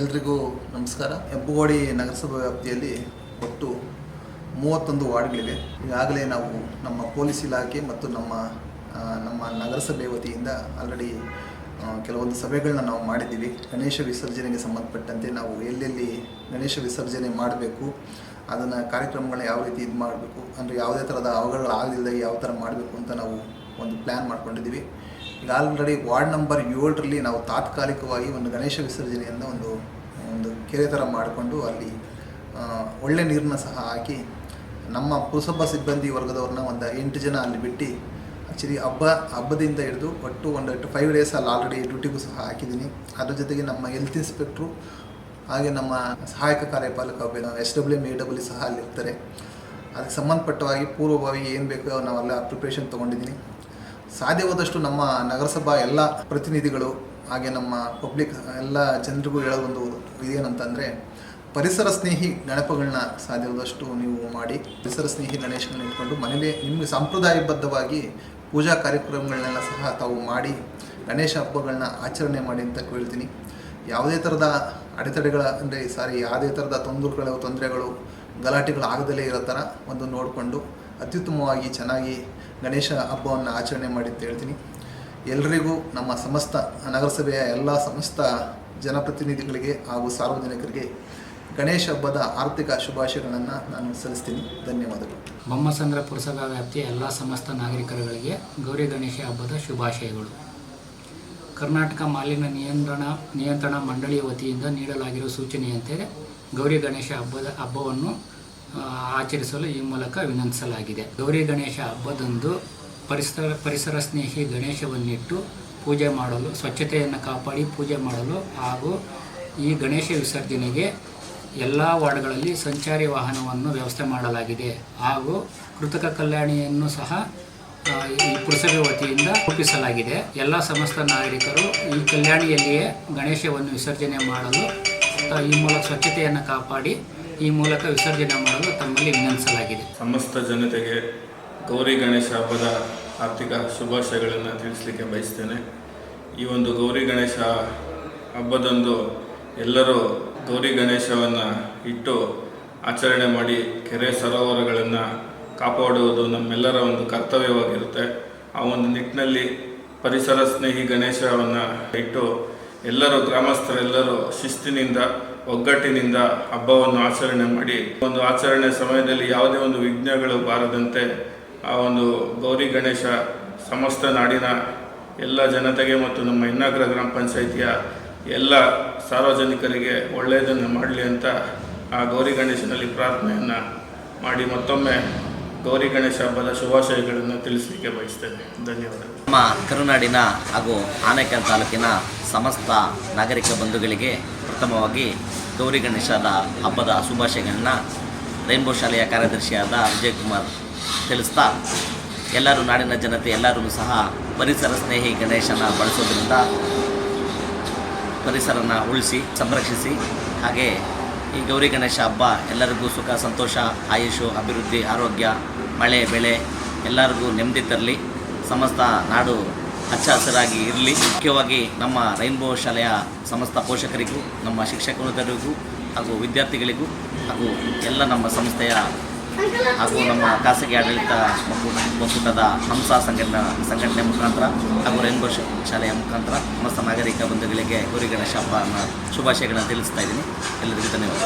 ಎಲ್ರಿಗೂ ನಮಸ್ಕಾರ. ಹೆಬ್ಬಗೋಡಿ ನಗರಸಭಾ ವ್ಯಾಪ್ತಿಯಲ್ಲಿ ಒಟ್ಟು ಮೂವತ್ತೊಂದು ವಾರ್ಡ್ಗಳಿವೆ. ಈಗಾಗಲೇ ನಾವು ನಮ್ಮ ಪೊಲೀಸ್ ಇಲಾಖೆ ಮತ್ತು ನಮ್ಮ ನಮ್ಮ ನಗರಸಭೆ ವತಿಯಿಂದ ಆಲ್ರೆಡಿ ಕೆಲವೊಂದು ಸಭೆಗಳನ್ನ ನಾವು ಮಾಡಿದ್ದೀವಿ. ಗಣೇಶ ವಿಸರ್ಜನೆಗೆ ಸಂಬಂಧಪಟ್ಟಂತೆ ನಾವು ಎಲ್ಲೆಲ್ಲಿ ಗಣೇಶ ವಿಸರ್ಜನೆ ಮಾಡಬೇಕು, ಅದನ್ನು ಕಾರ್ಯಕ್ರಮಗಳನ್ನ ಯಾವ ರೀತಿ ಇದು ಮಾಡಬೇಕು, ಅಂದರೆ ಯಾವುದೇ ಥರದ ಅವಘಡಗಳಾಗದಿಲ್ಲದೆ ಯಾವ ಥರ ಮಾಡಬೇಕು ಅಂತ ನಾವು ಒಂದು ಪ್ಲ್ಯಾನ್ ಮಾಡ್ಕೊಂಡಿದ್ದೀವಿ. ಈಗ ಆಲ್ರೆಡಿ ವಾರ್ಡ್ ನಂಬರ್ ಏಳರಲ್ಲಿ ನಾವು ತಾತ್ಕಾಲಿಕವಾಗಿ ಒಂದು ಗಣೇಶ ವಿಸರ್ಜನೆಯನ್ನು ಒಂದು ಒಂದು ಕೆರೆ ಥರ ಮಾಡಿಕೊಂಡು ಅಲ್ಲಿ ಒಳ್ಳೆ ನೀರನ್ನ ಸಹ ಹಾಕಿ ನಮ್ಮ ಪುರಸಭಾ ಸಿಬ್ಬಂದಿ ವರ್ಗದವ್ರನ್ನ ಒಂದು ಎಂಟು ಜನ ಅಲ್ಲಿ ಬಿಟ್ಟು ಆ್ಯಕ್ಚುಲಿ ಹಬ್ಬ, ಹಬ್ಬದಿಂದ ಹಿಡಿದು ಒಟ್ಟು ಒಂದು ಫೈವ್ ಡೇಸ್ ಅಲ್ಲಿ ಆಲ್ರೆಡಿ ಡ್ಯೂಟಿಗೂ ಸಹ ಹಾಕಿದ್ದೀನಿ. ಅದ್ರ ಜೊತೆಗೆ ನಮ್ಮ ಹೆಲ್ತ್ ಇನ್ಸ್ಪೆಕ್ಟ್ರು ಹಾಗೆ ನಮ್ಮ ಸಹಾಯಕ ಕಾರ್ಯಪಾಲಕ S W M A W ಸಹ ಅಲ್ಲಿರ್ತಾರೆ ಅದಕ್ಕೆ ಸಂಬಂಧಪಟ್ಟವಾಗಿ ಪೂರ್ವಭಾವಿ ಏನು ಬೇಕೋ ನಾವೆಲ್ಲ ಪ್ರಿಪ್ರೇಷನ್ ತೊಗೊಂಡಿದ್ದೀನಿ ಸಾಧ್ಯವಾದಷ್ಟು ನಮ್ಮ ನಗರಸಭಾ ಎಲ್ಲ ಪ್ರತಿನಿಧಿಗಳು ಹಾಗೆ ನಮ್ಮ ಪಬ್ಲಿಕ್ ಎಲ್ಲ ಜನರಿಗೂ ಹೇಳೋ ಒಂದು ಇದೇನಂತಂದರೆ, ಪರಿಸರ ಸ್ನೇಹಿ ನೆನಪುಗಳನ್ನ ಸಾಧ್ಯವಾದಷ್ಟು ನೀವು ಮಾಡಿ. ಪರಿಸರ ಸ್ನೇಹಿ ಗಣೇಶನ ಇಟ್ಕೊಂಡು ಮನೇಲಿ ನಿಮಗೆ ಸಂಪ್ರದಾಯಬದ್ಧವಾಗಿ ಪೂಜಾ ಕಾರ್ಯಕ್ರಮಗಳನ್ನೆಲ್ಲ ಸಹ ತಾವು ಮಾಡಿ, ಗಣೇಶ ಹಬ್ಬಗಳನ್ನ ಆಚರಣೆ ಮಾಡಿ ಅಂತ ಕೇಳ್ತೀನಿ. ಯಾವುದೇ ಥರದ ಅಡೆತಡೆಗಳ, ಅಂದರೆ ಸಾರಿ ಯಾವುದೇ ಥರದ ತೊಂದರೆಗಳು ತೊಂದರೆಗಳು, ಗಲಾಟೆಗಳು ಆಗದಲೇ ಇರೋ ಥರ ಒಂದು ನೋಡಿಕೊಂಡು ಅತ್ಯುತ್ತಮವಾಗಿ ಚೆನ್ನಾಗಿ ಗಣೇಶ ಹಬ್ಬವನ್ನು ಆಚರಣೆ ಮಾಡಿ ಅಂತ ಹೇಳ್ತೀನಿ. ಎಲ್ಲರಿಗೂ ನಮ್ಮ ಸಮಸ್ತ ನಗರಸಭೆಯ ಎಲ್ಲ ಸಮಸ್ತ ಜನಪ್ರತಿನಿಧಿಗಳಿಗೆ ಹಾಗೂ ಸಾರ್ವಜನಿಕರಿಗೆ ಗಣೇಶ ಹಬ್ಬದ ಆರ್ಥಿಕ ಶುಭಾಶಯಗಳನ್ನು ನಾನು ಸಲ್ಲಿಸ್ತೀನಿ. ಧನ್ಯವಾದಗಳು. ಬೊಮ್ಮಸಂದ್ರ ಪುರಸಭಾ ವ್ಯಾಪ್ತಿಯ ಎಲ್ಲ ಸಮಸ್ತ ನಾಗರಿಕರುಗಳಿಗೆ ಗೌರಿ ಗಣೇಶ ಹಬ್ಬದ ಶುಭಾಶಯಗಳು. ಕರ್ನಾಟಕ ಮಾಲಿನ್ಯ ನಿಯಂತ್ರಣ ನಿಯಂತ್ರಣ ಮಂಡಳಿಯ ವತಿಯಿಂದ ನೀಡಲಾಗಿರುವ ಸೂಚನೆಯಂತೆ ಗೌರಿ ಗಣೇಶ ಹಬ್ಬದ ಹಬ್ಬವನ್ನು ಆಚರಿಸಲು ಈ ಮೂಲಕ ವಿನಂತಿಸಲಾಗಿದೆ. ಗೌರಿ ಗಣೇಶ ಹಬ್ಬದಂದು ಪರಿಸರ ಪರಿಸರ ಸ್ನೇಹಿ ಗಣೇಶವನ್ನಿಟ್ಟು ಪೂಜೆ ಮಾಡಲು, ಸ್ವಚ್ಛತೆಯನ್ನು ಕಾಪಾಡಿ ಪೂಜೆ ಮಾಡಲು ಹಾಗೂ ಈ ಗಣೇಶ ವಿಸರ್ಜನೆಗೆ ಎಲ್ಲ ವಾರ್ಡ್ಗಳಲ್ಲಿ ಸಂಚಾರಿ ವಾಹನವನ್ನು ವ್ಯವಸ್ಥೆ ಮಾಡಲಾಗಿದೆ. ಹಾಗೂ ಕೃತಕ ಕಲ್ಯಾಣಿಯನ್ನು ಸಹ ಈ ಪುರಸಭೆ ವತಿಯಿಂದ ರೂಪಿಸಲಾಗಿದೆ. ಎಲ್ಲ ಸಮಸ್ತ ನಾಗರಿಕರು ಈ ಕಲ್ಯಾಣಿಯಲ್ಲಿಯೇ ಗಣೇಶವನ್ನು ವಿಸರ್ಜನೆ ಮಾಡಲು, ಈ ಮೂಲಕ ಸ್ವಚ್ಛತೆಯನ್ನು ಕಾಪಾಡಿ ಈ ಮೂಲಕ ವಿಸರ್ಜನೆ ಮಾಡಲು ತಮ್ಮಲ್ಲಿ ವಿನಂತಿಸಲಾಗಿದೆ. ಸಮಸ್ತ ಜನತೆಗೆ ಗೌರಿ ಗಣೇಶ ಹಬ್ಬದ ಆರ್ಥಿಕ ಶುಭಾಶಯಗಳನ್ನು ತಿಳಿಸಲಿಕ್ಕೆ ಬಯಸ್ತೇನೆ. ಈ ಒಂದು ಗೌರಿ ಗಣೇಶ ಹಬ್ಬದಂದು ಎಲ್ಲರೂ ಗೌರಿ ಗಣೇಶವನ್ನು ಇಟ್ಟು ಆಚರಣೆ ಮಾಡಿ ಕೆರೆ ಸರೋವರಗಳನ್ನು ಕಾಪಾಡುವುದು ನಮ್ಮೆಲ್ಲರ ಒಂದು ಕರ್ತವ್ಯವಾಗಿರುತ್ತೆ. ಆ ಒಂದು ನಿಟ್ಟಿನಲ್ಲಿ ಪರಿಸರ ಸ್ನೇಹಿ ಗಣೇಶವನ್ನು ಇಟ್ಟು ಎಲ್ಲರೂ ಗ್ರಾಮಸ್ಥರೆಲ್ಲರೂ ಶಿಸ್ತಿನಿಂದ ಒಗ್ಗಟ್ಟಿನಿಂದ ಹಬ್ಬವನ್ನು ಆಚರಣೆ ಮಾಡಿ, ಒಂದು ಆಚರಣೆ ಸಮಯದಲ್ಲಿ ಯಾವುದೇ ಒಂದು ವಿಘ್ನಗಳು ಬಾರದಂತೆ ಆ ಒಂದು ಗೌರಿ ಗಣೇಶ ಸಮಸ್ತ ನಾಡಿನ ಎಲ್ಲ ಜನತೆಗೆ ಮತ್ತು ನಮ್ಮ ಇನ್ನಾಗ್ರ ಗ್ರಾಮ ಪಂಚಾಯಿತಿಯ ಎಲ್ಲ ಸಾರ್ವಜನಿಕರಿಗೆ ಒಳ್ಳೆಯದನ್ನು ಮಾಡಲಿ ಅಂತ ಆ ಗೌರಿ ಗಣೇಶನಲ್ಲಿ ಪ್ರಾರ್ಥನೆಯನ್ನು ಮಾಡಿ ಮತ್ತೊಮ್ಮೆ ಗೌರಿ ಗಣೇಶ ಹಬ್ಬದ ಶುಭಾಶಯಗಳನ್ನು ತಿಳಿಸಲಿಕ್ಕೆ ಬಯಸ್ತೇನೆ. ಧನ್ಯವಾದಗಳು. ನಮ್ಮ ಕರುನಾಡಿನ ಹಾಗೂ ಆನೇಕಲ್ ತಾಲೂಕಿನ ಸಮಸ್ತ ನಾಗರಿಕ ಬಂಧುಗಳಿಗೆ ಪ್ರಥಮವಾಗಿ ಗೌರಿ ಗಣೇಶದ ಹಬ್ಬದ ಶುಭಾಶಯಗಳನ್ನ ರೈನ್ಬೋ ಶಾಲೆಯ ಕಾರ್ಯದರ್ಶಿಯಾದ ವಿಜಯ್ ಕುಮಾರ್ ತಿಳಿಸ್ತಾ, ಎಲ್ಲರೂ ನಾಡಿನ ಜನತೆ ಎಲ್ಲರೂ ಸಹ ಪರಿಸರ ಸ್ನೇಹಿ ಗಣೇಶನ ಬಳಸೋದ್ರಿಂದ ಪರಿಸರನ ಉಳಿಸಿ, ಸಂರಕ್ಷಿಸಿ, ಹಾಗೆ ಈ ಗೌರಿ ಗಣೇಶ ಹಬ್ಬ, ಎಲ್ಲರಿಗೂ ಸುಖ, ಸಂತೋಷ, ಆಯುಷು, ಅಭಿವೃದ್ಧಿ, ಆರೋಗ್ಯ, ಮಳೆ, ಬೆಳೆ, ಎಲ್ಲರಿಗೂ ನೆಮ್ಮದಿ ತರಲಿ. ಸಮಸ್ತ ನಾಡು ಹಚ್ಚ ಹಸಿರಾಗಿ ಇರಲಿ. ಮುಖ್ಯವಾಗಿ ನಮ್ಮ ರೈನ್ಬೋ ಶಾಲೆಯ ಸಮಸ್ತ ಪೋಷಕರಿಗೂ, ನಮ್ಮ ಶಿಕ್ಷಕರಿಗೂ ಹಾಗೂ ವಿದ್ಯಾರ್ಥಿಗಳಿಗೂ ಹಾಗೂ ಎಲ್ಲ ನಮ್ಮ ಸಂಸ್ಥೆಯ ಹಾಗೂ ನಮ್ಮ ಖಾಸಗಿ ಆಡಳಿತ ಒಕ್ಕೂಟ ಒಕ್ಕೂಟದ ಹಂಸ ಸಂಘಟನಾ ಸಂಘಟನೆ ಮುಖಾಂತರ ಹಾಗೂ ರೈನ್ಬೋ ಶಾಲೆಯ ಮುಖಾಂತರ ಸಮಸ್ತ ನಾಗರಿಕ ಬಂಧುಗಳಿಗೆ ಗೌರಿ ಗಣೇಶ ಹಬ್ಬನ ಶುಭಾಶಯಗಳನ್ನು ತಿಳಿಸ್ತಾ ಇದ್ದೀನಿ. ಎಲ್ಲರಿಗೂ ಧನ್ಯವಾದ